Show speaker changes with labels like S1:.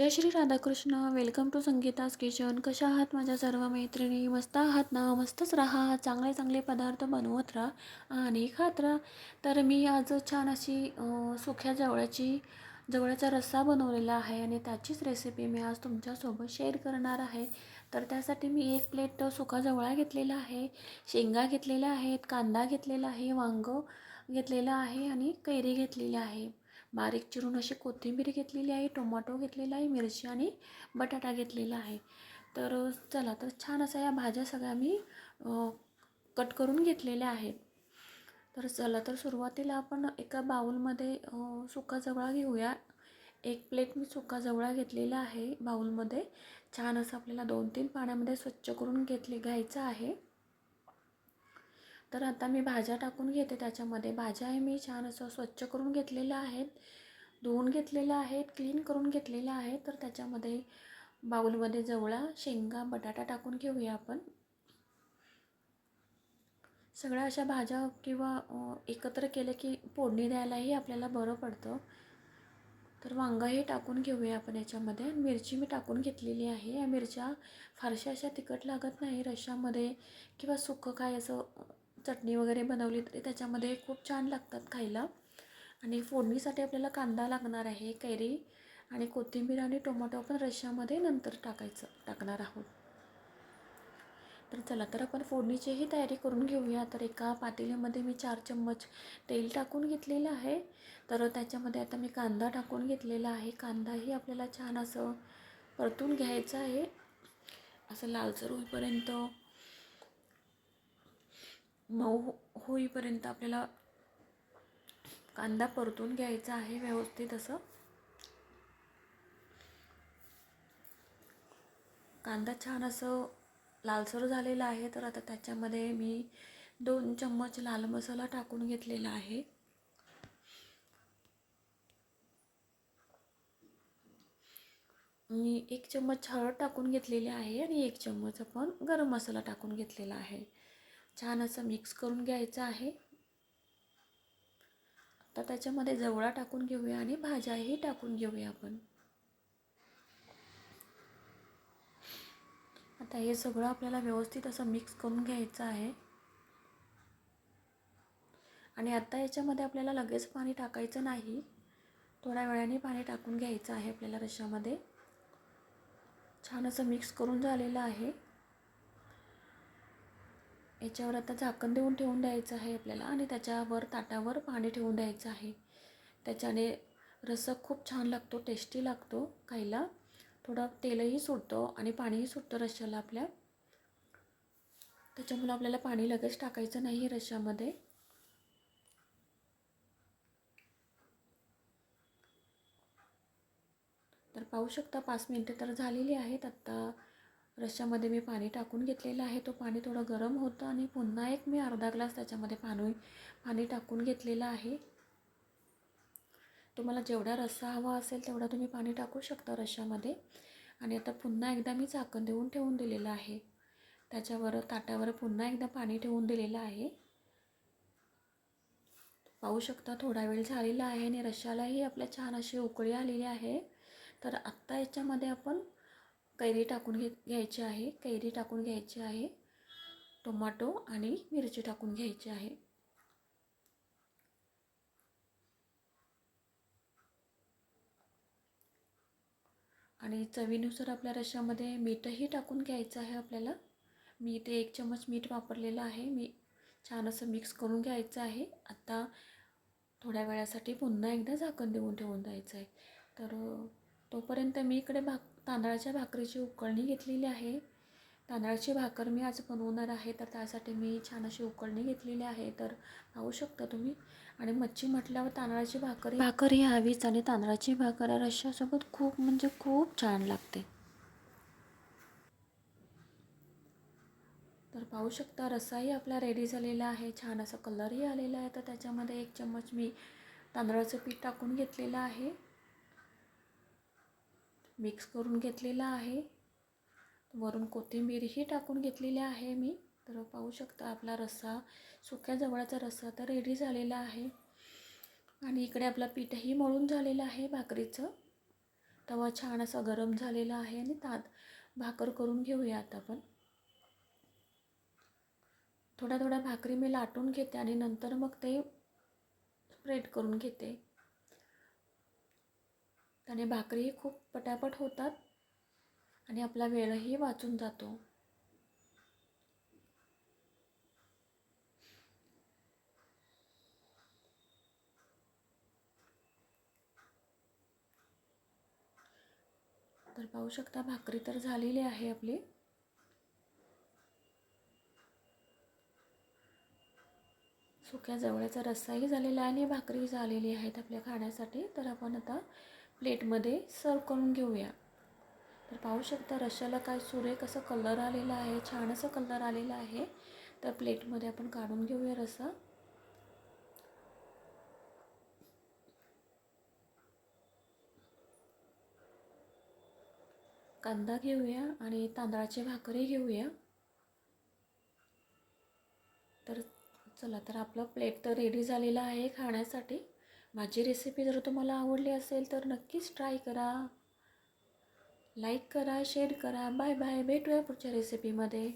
S1: Jai Shri Radhakrishna. Welcome to Sangeeta's kitchen कशा आहात माझ्या सर्व मैत्रिणी? मस्त आहात ना? मस्तच राहा. चांगले चांगले पदार्थ बनवत राहा आणि खात राहा. तर मी आज छान अशी सुख्या सुक्या जवळ्याची जवळ्याचा रस्सा बनवलेला आहे आणि त्याचीच रेसिपी मी आज तुमच्यासोबत शेअर करणार आहे. तर त्यासाठी मी एक प्लेट सुका जवळा घेतलेला आहे शेंगा घेतलेल्या आहेत कांदा घेतलेला आहे वांग घेतलेलं आहे आणि कैरी घेतलेली आहे. बारीक चिरून अशी कोथिंबीर घेतलेली आहे टोमॅटो घेतलेला आहे मिरची आणि बटाटा घेतलेला आहे. तर चला तर छान असा या भाज्या सगळ्या मी कट करून घेतलेल्या आहेत. तर चला तर सुरुवातीला आपण एका बाऊलमध्ये सुका जवळा घेऊया. एक प्लेट मी सुका जवळा घेतलेला आहे बाऊलमध्ये छान असं आपल्याला दोन तीन पाण्यामध्ये स्वच्छ करून घेतले घ्यायचं आहे. तर आता मी भाज्या टाकून घेते त्याच्यामध्ये. भाज्या हे मी छान असं स्वच्छ करून घेतलेल्या आहेत. धुवून घेतलेल्या आहेत क्लीन करून घेतलेल्या आहेत. तर त्याच्यामध्ये बाऊलमध्ये जवळा शेंगा बटाटा टाकून घेऊया आपण. सगळ्या अशा भाज्या किंवा एकत्र केले की फोडणी द्यायलाही आपल्याला बरं पडतं. तर वांगाही टाकून घेऊया आपण याच्यामध्ये. मिरची मी टाकून घेतलेली आहे. या मिरच्या फारशा अशा तिखट लागत नाही. रशामध्ये किंवा सुकं काय असं चटणी वगैरे बनवली तरी त्याच्यामध्ये खूप छान लागतात खायला. आणि फोडणीसाठी आपल्याला कांदा लागणार आहे कैरी आणि कोथिंबीर आणि टोमॅटो आपण रश्श्यामध्ये नंतर टाकायचं टाकणार आहोत. तर चला तर आपण फोडणीचीही तयारी करून घेऊया. तर एका पातेल्यामध्ये मी चार चम्मच तेल टाकून घेतलेलं आहे. तर त्याच्यामध्ये आता मी कांदा टाकून घेतलेला आहे. कांदाही आपल्याला छान असं परतून घ्यायचं आहे. असं लालसर होईपर्यंत मऊ हो-, होईपर्यंत आपल्याला कांदा परतून घ्यायचा आहे व्यवस्थित असं. कांदा छान असं लालसर झालेला आहे तर आता त्याच्यामध्ये मी दोन चम्मच लाल मसाला टाकून घेतलेला आहे. मी एक चम्मच हळद टाकून घेतलेली आहे आणि एक चम्मच आपण गरम मसाला टाकून घेतलेला आहे. छान असं मिक्स करून घ्यायचं आहे. आता त्याच्यामध्ये जवळा टाकून घेऊया आणि भाज्याही टाकून घेऊया आपण. आता हे सगळं आपल्याला व्यवस्थित असं मिक्स करून घ्यायचं आहे. आणि आता याच्यामध्ये आपल्याला लगेच पाणी टाकायचं नाही. थोड्या वेळाने पाणी टाकून घ्यायचं आहे आपल्याला रशामध्ये छान असं मिक्स करून झालेलं आहे. याच्यावर आता झाकण देऊन ठेवून द्यायचं आहे आपल्याला आणि त्याच्यावर ताटावर पाणी ठेवून द्यायचं आहे. त्याच्याने रस्सा खूप छान लागतो टेस्टी लागतो खायला. थोडं तेलही सुटतो आणि पाणीही सुटतं रश्श्याला आपल्या. त्याच्यामुळे आपल्याला पाणी लगेच टाकायचं नाही रश्श्यामध्ये तर पाहू शकता पाच मिनटं तर झालेली आहेत. आत्ता रश्श्यामध्ये मी पाणी टाकून घेतलेलं आहे. तो पाणी थोडं गरम होतं आणि पुन्हा एक मी अर्धा ग्लास त्याच्यामध्ये पाणी पाणी टाकून घेतलेलं आहे. तुम्हाला जेवढा रस्सा हवा असेल तेवढा तुम्ही पाणी टाकू शकता रश्श्यामध्ये. आणि आता पुन्हा एकदा मी झाकण देऊन ठेवून दिलेलं आहे. त्याच्यावर ताटावर पुन्हा एकदा पाणी ठेवून दिलेलं आहे. पाहू शकता थोडा वेळ झालेला आहे आणि रश्श्यालाही आपल्या छान अशी उकळी आलेली आहे. तर आत्ता याच्यामध्ये आपण कैरी टाकून घे घ्यायची आहे. कैरी टाकून घ्यायची आहे. टोमॅटो आणि मिरची टाकून घ्यायची आहे. आणि चवीनुसार आपल्या रश्यामध्ये मीठही टाकून घ्यायचं आहे आपल्याला. मी इथे एक चम्मच मीठ वापरलेलं आहे. मी छान असं मिक्स करून घ्यायचं आहे. आता थोड्या वेळासाठी पुन्हा एकदा झाकण देऊन ठेवून द्यायचं आहे. तर तोपर्यंत मी इकडे भाक तांदळाच्या भाकरीची उकळणी घेतलेली आहे. तांदळाची भाकर मी आज बनवणार आहे तर त्यासाठी मी छान अशी उकळणी घेतलेली आहे तर पाहू शकता तुम्ही. आणि मच्छी म्हटल्यावर तांदळाची भाकर भाकर ही हवीच आणि तांदळाची भाकर रश्श्यासोबत खूप म्हणजे खूप छान लागते. तर पाहू शकता रस्साही आपला रेडी झालेला आहे छान असा कलरही आलेला आहे. तर त्याच्यामध्ये एक चम्मच मी तांदळाचं पीठ टाकून घेतलेलं आहे. मिक्स करून घेतलेला आहे. वरून कोथिंबीरही टाकून घेतलेली आहे मी. तर पाहू शकता आपला रस्सा सुक्या जवळचा रस्सा तर रेडी झालेला आहे. आणि इकडे आपला पीठही मळून झालेलं आहे भाकरीचं. तवा छान असा गरम झालेला आहे आणि तात भाकर करून घेऊया आता आपण. थोड्या थोड्या भाकरी मी लाटून घेते आणि नंतर मग ते स्प्रेड करून घेते. त्याने भाकरीही खूप पटापट होतात आणि आपला वेळही वाचून जातो. तर पाहू शकता भाकरी तर झालेली आहे आपली. सुक्या जवळचा रस्साही झालेला आहे आणि भाकरी झालेली आहेत आपल्या खाण्यासाठी. तर आपण आता प्लेटमध्ये सर्व करून घेऊया. तर पाहू शकता रशाला काय सुरेख असं कलर आलेला आहे छान असं कलर आलेला आहे. तर प्लेटमध्ये आपण काढून घेऊया रस्सा कांदा घेऊया आणि तांदळाची भाकरी घेऊया. तर चला तर आपलं प्लेट तर रेडी झालेलं आहे खाण्यासाठी. माझी रेसिपी जर तुम्हाला आवडली असेल तर नक्कीच ट्राय करा. लाईक करा शेअर करा. बाय बाय भेटूया पुढच्या रेसिपीमध्ये